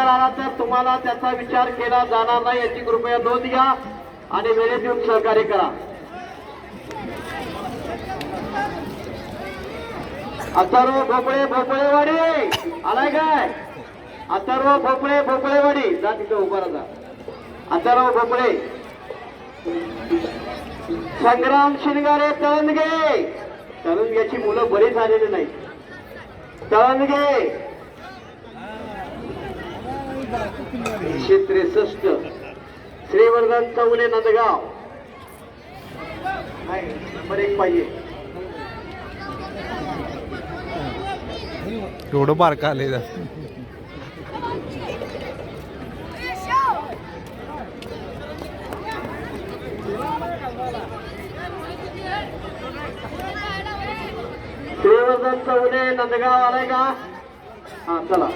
जर आला तर तुम्हाला त्याचा विचार केला जाणार नाही. याची कृपया नोंद घ्या आणि वेळेत येऊन सहकार्य करा. अथर्व भोपळे भोपळेवाडी. आलाय काय? अथर्व भोपळे भोपळेवाडी. जा तिथे उभा राहा अथर्व भोपळे. संग्राम शिंगारे तळणगे तळणग्याची मुलं बरी झालेली नाही तळणगे एकशे त्रेसष्ट. श्रीवर्धन चौले नंदगाव. नाही नंबर एक पाहिजे. एवढं बारका आले श्रीवर्धन चौले नंदगाव आलाय का? हा चला.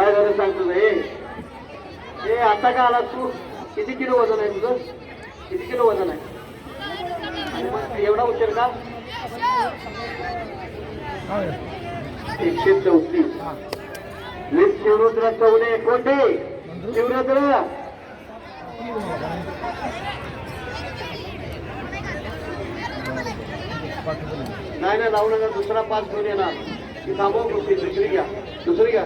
काय झालं सांगतो हे आता का आला तू? किती किलो वजन आहे तुझं? किती किलो वजन आहे? मग एवढा उशीर का? एकशे चौतीस. वीस शिवरुद्र चौने कोणते शिवरुद्र नाही नाही लावू नका दुसरा पाच घेऊन येणार. थांबव दुसरी दुसरी घ्या दुसरी घ्या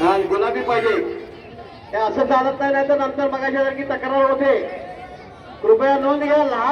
हा गुलाबी पाहिजे। हे असं चालत नाही नाही तर नंतर मगाच्या की तक्रार होते. कृपया नोंद घ्या लहान